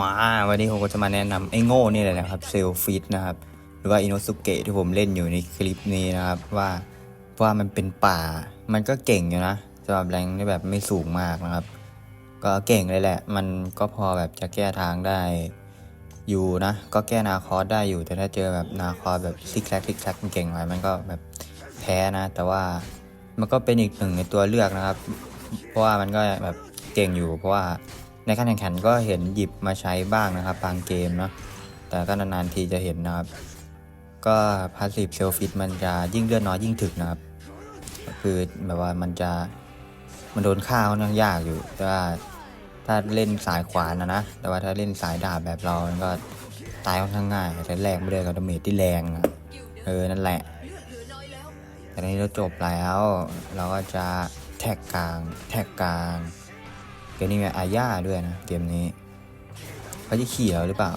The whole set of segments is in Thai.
มาวันนี้ผมก็จะมาแนะนำไอ้โง่นี่เลยนะครับเซลฟิตนะครับ หรือว่าอินโนสุเกะที่ผมเล่นอยู่ในคลิปนี้นะครับ ว่าว่ามันเป็นป่า มันก็เก่งอยู่นะสำหรับแรงที่แบบไม่สูงมากนะครับ ก็เก่งเลยแหละ มันก็พอแบบจะแก้ทางได้อยู่นะ ก็แก้นาคอสได้อยู่ แต่ถ้าเจอแบบนาคอสแบบซิกแซกซิกแซกมันเก่งหน่อยมันก็แบบแพ้นะ แต่ว่ามันก็เป็นอีกหนึ่งในตัวเลือกนะครับ เพราะว่ามันก็แบบเก่งอยู่เพราะว่า ในการแข่งขันก็เห็นหยิบมาใช้บ้างนะครับบางเกมเนาะแต่ก็นานๆทีจะเห็นนะครับ ก็พาสซีฟเซลฟิตมันจะยิ่งเลือดน้อยยิ่งถึกนะครับ คือแบบว่ามันจะมันโดนฆ่าค่อนข้งยากอยู่แต่ว่าถ้าเล่นสายขวานะนะ แต่ว่าถ้าเล่นสายดาบแบบเรา มันก็ตายค่อนข้างง่ายแต่แรงไม่ได้กับดาเมจที่แรงอะเออ นั่นแหละ แต่นี้เราจบแล้ว เราก็จะแท็กกลาง แท็กกลาง มนี้มีอาญาด้วยนะ เกมนี้เขาจะขี่เราหรือเปล่า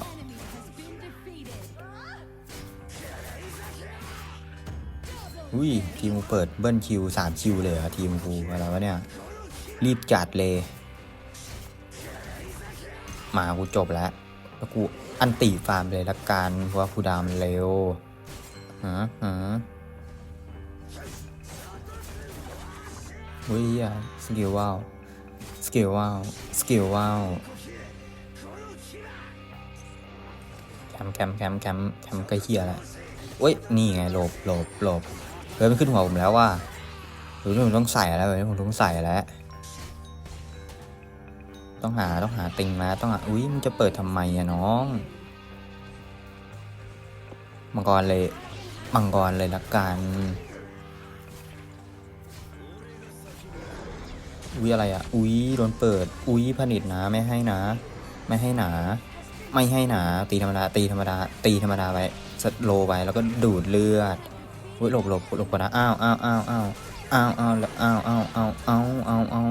อุ้ย ทีมกูเปิดเบิ้ลคิวสามคิวเลยเหรอทีมกูอะไรวะเนี่ย รีบจัดเลย มากูจบแล้ว แล้วกูอันติฟาร์มเลยละกันเพราะว่ากูดามันเร็วฮะฮะอุ้ยอะสกิลว้าว สกิลว้าวสกิลว้าวแคมแคมแคมแคมแคมก็เฮียแล้วเว้ย นี่ไงหลบหลบหลบเฮ้ยมันขึ้นหัวผมแล้วว่าหรือผมต้องใส่แล้วแบบนี้ผมต้องใส่แล้ว ต้องหาต้องหาติงมาต้องหาอุ้ยมันจะเปิดทำไมอะน้อง มังกรเลย มังกรเลยละกัน อุ้ยอะไรอะอุ้ยโดนเปิด อุ้ยผนิตนะไม่ให้นะ ไม่ให้หนา ไม่ให้หนา ตีธรรมดา ตีธรรมดา ตีธรรมดาไปสโลไปแล้วก็ดูดเลือดอุ้ยหลบหลบหลบก่อนนะอ้าวอ้าวอ้าวอ้าวอ้าวอ้าวอ้าวอ้าวอ้าวอ้าวอ้าวอ้าว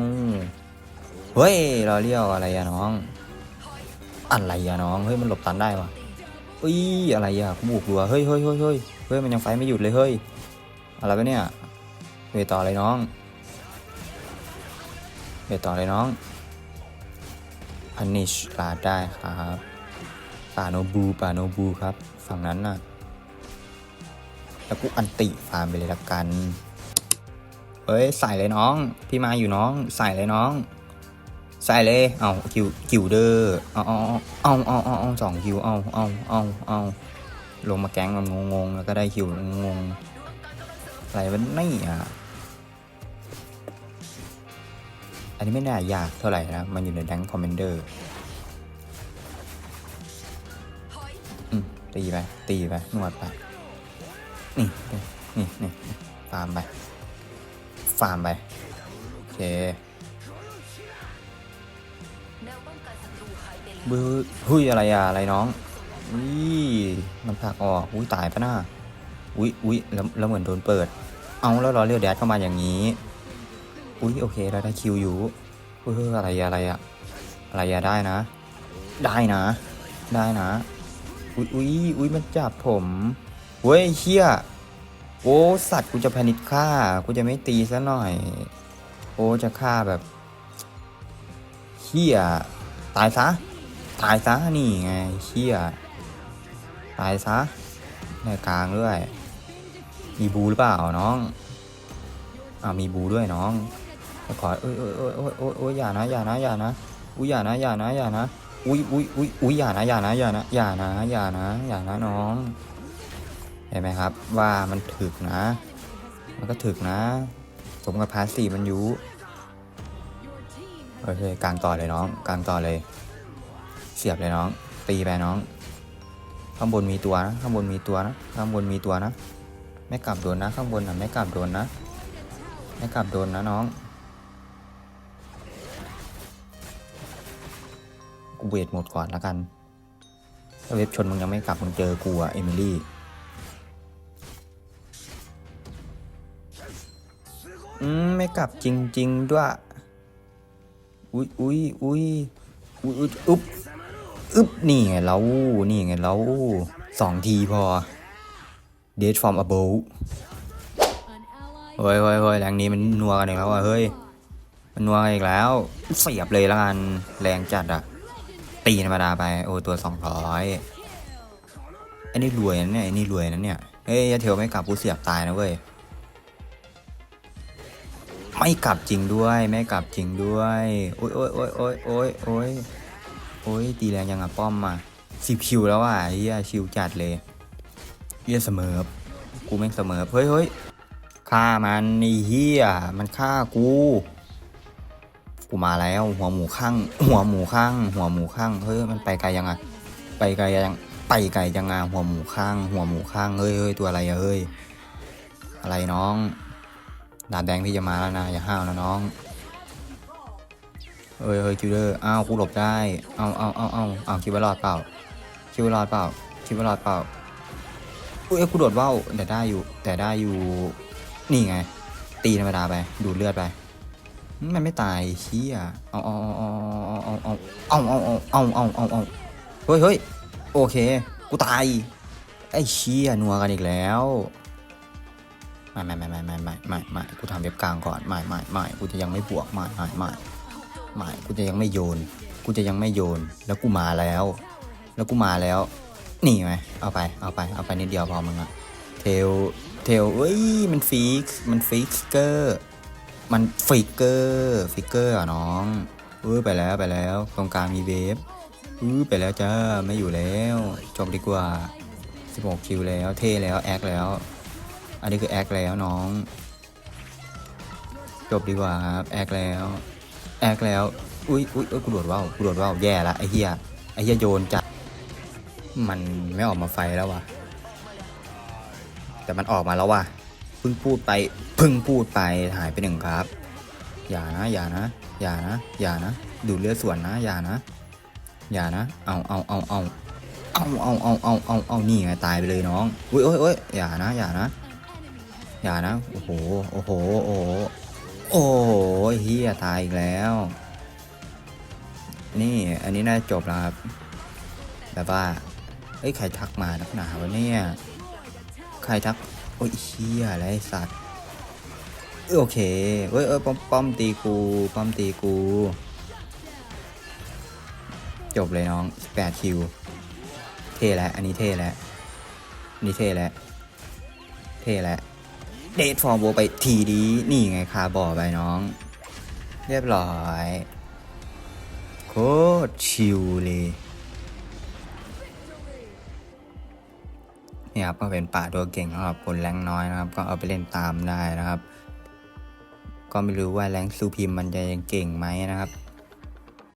เฮ้ยเราเรียกอะไรอะน้อง อะไรอะน้อง เฮ้ยมันหลบตันได้วะอุ้ยอะไรอะกูบุกดัวเฮ้ยเฮ้ยเฮ้ยเฮ้ยเฮ้ยมันยังไฟไม่หยุดเลยเฮ้ยอะไรวะเนี่ยเวต่อเลยน้อง ไปต่อเลยน้อง punish ปาดได้ครับป่าโนบูป่าโนบูครับ ฝั่งนั้นน่ะ แล้วกูอันติฟาร์มไปเลยละกันเอ้ยใส่เลยน้อง พี่มาอยู่น้อง ใส่เลยน้อง ใส่เลย เอาคิวคิวเดอร์เอาเอาเอาเอาเอาเอาสองคิวเอาเอาเอาเอาลงมาแก๊งมันงงๆแล้วก็ได้คิวงงอะไรวะนี่อะ อันนี้ไม่น่ายากเท่าไหร่นะ มันอยู่ในแดงคอมเมนเดอร์ตีไป ตีไป นวดไป นี่ นี่นี่ฟาร์มไป ฟาร์มไป โอเคบื้อหุ้ยอะไรอะอะไรน้องอุ้ยมันผลักออกอุ้ยตายปะหน้าอุ้ยอุ้ยแล้วแล้วเหมือนโดนเปิด เอาแล้วรอเรียวแดดเข้ามาอย่างนี้ อุ้ยโอเคเราได้คิวอยู่เอออะไรอะอะไรอะอะไรอะได้นะ ได้นะ ได้นะ อุ้ยอุ้ยอุ้ยมันจับผมเว้ยเฮียโอ้สัตว์กูจะพนิดฆ่ากูจะไม่ตีซะหน่อย โอ้จะฆ่าแบบเฮียตายซะตายซะนี่ไงเฮียตายซะในกลางด้วยมีบูหรือเปล่าน้องอ่ามีบูด้วยน้อง ขอเอ้ยเอ้ยเอ้ยเอ้ยเอ้ยเอ้ยอย่านะอย่านะอย่านะอุ้ยอย่านะอย่านะอย่านะอุ้ยอุ้ยอุ้ยอุ้ยอย่านะอย่านะอย่านะอย่านะอย่านะอย่านะน้อง เห็นไหมครับ ว่ามันถึกนะ มันก็ถึกนะ สมกับพาสซีมันยูโอเคกลางต่อเลยน้องกลางต่อเลย เสียบเลยน้อง ตีไปน้อง ข้างบนมีตัวนะข้างบนมีตัวนะข้างบนมีตัวนะ ไม่กลับโดนนะ ข้างบนอะไม่กลับโดนนะ ไม่กลับโดนนะน้อง กูเวทหมดก่อนแล้วกันถ้าเว็บชนมึงยังไม่กลับมึงเจอกูอะเอมิลี่อืมไม่กลับจริง ๆ ด้วย อุ้ยอุ้ยอุ้ยอุ้ยอุ๊ยอุ๊บอึ๊บนี่ไงเรานี่ไงเราสองทีพอ Dead from above เฮ้ยเฮ้ยเฮ้ยแรงนี้มันนัวกันอีกแล้วอะเฮ้ย มันนัวอีกแล้ว เสียบเลยแล้วกัน แรงจัดอะ ตีธรรมดาไป โอ้ตัวสองร้อยอันนี้รวยนะเนี่ยอันนี้รวยนะเนี่ย เฮ้ยยาเทลไม่กลับกูเสียบตายนะเว้ย ไม่กลับจริงด้วย ไม่กลับจริงด้วย โอ้ยโอ้ยโอ้ยโอ้ยโอ้ยโอ้ยโอ้ยตีแรงยังอะป้อมมาสิบคิวแล้วอะเฮียชิวจัดเลยเฮียเสมอกูแม่งเสมอเฮ้ยเฮ้ยฆ่ามันไอ้เฮียมันฆ่ากู กูมาแล้ว หัวหมูข้าง หัวหมูข้าง หัวหมูข้างเฮ้ยมันไปไกลยังอะไปไกลยังไปไกลยังอะหัวหมูข้าง หัวหมูข้างเฮ้ยเฮ้ยตัวอะไรอะเฮ้ยอะไรน้องดาบแดงพี่จะมาแล้วนะอย่าห้าวนะน้องเฮ้ยเฮ้ยคิวเดอร์อ้าวกูหลบได้เอาเอาเอาเอาเอาคิวรอดเปล่าคิวรอดเปล่าคิวรอดเปล่าอุ้ยกูโดดว่าวแต่ได้อยู่ แต่ได้อยู่นี่ไง ตีธรรมดาไปดูดเลือดไป มันไม่ตายเชี่ยเอาเอาเอาเอาเอาเอาเอาเอาเอาเอาเอาเอาเฮ้ยเฮ้ยโอเค กูตาย ไอ้เชี่ยนัวกันอีกแล้วไม่ไม่ไม่ไม่ไม่ไม่ไม่ไม่กูทำเว็บกลางก่อนไม่ไม่ไม่กูจะยังไม่บวกไม่ไม่ไม่ไม่กูจะยังไม่โยน กูจะยังไม่โยน แล้วกูมาแล้ว แล้วกูมาแล้ว นี่ไงเอาไป เอาไป เอาไปนิดเดียวพอมึงอะเทล เทลเอ้ย มันฟิก มันฟิกเกอร์ มันฟิกเกอร์ฟิกเกอร์อะน้องเออไปแล้วไปแล้ว ตรงกลางมีเวฟเออไปแล้วจ้าไม่อยู่แล้วจบดีกว่า 16 คิวแล้วเท่แล้วแอคแล้ว อันนี้คือแอคแล้วน้อง จบดีกว่าครับแอคแล้วแอคแล้วอุ้ยอุ้ยเอ้ยกูโดดว่าวกูโดดว่าวแย่ละไอ้เหี้ยไอ้เหี้ยโยนจัดมันไม่ออกมาไฟแล้ววะแต่มันออกมาแล้วว่ะ พิ่งพูดไปพิ่งพูดไปหายไปหนึ่งครับ อย่านะอย่านะอย่านะอย่านะดูเลือดส่วนนะอย่านะอย่านะเอาเอาเอาเอาเอาเอาเอาเอาเอาเอานี่ไงตายไปเลยน้องอุ้ยโอ้ยโอ้ยอย่านะอย่านะอย่านะโอ้โหโอ้โหโอ้โหโอ้โหเฮียตายอีกแล้ว นี่อันนี้น่าจะจบแล้วครับแบบว่าเอ้ยใครทักมานักหนาวะเนี่ยใครทัก โอ้ยเชี่ยอะไรสัตว์โอเคเว้ยเอ้ยป้อมป้อมตีกูป้อมตีกู จบเลยน้อง8คิว เท่แล้วอันนี้เท่แล้วอันนี้เท่แล้วเท่แล้วเดทฟอร์มโบไปทีดีนี่ไงคาบอไปน้อง เรียบร้อย โคตรชิลเลย นี่ครับก็เป็นป่าตัวเก่งสำหรับคนแรงน้อยนะครับ ก็เอาไปเล่นตามได้นะครับ ก็ไม่รู้ว่าแรงซูพิมพ์มันจะยังเก่งไหมนะครับ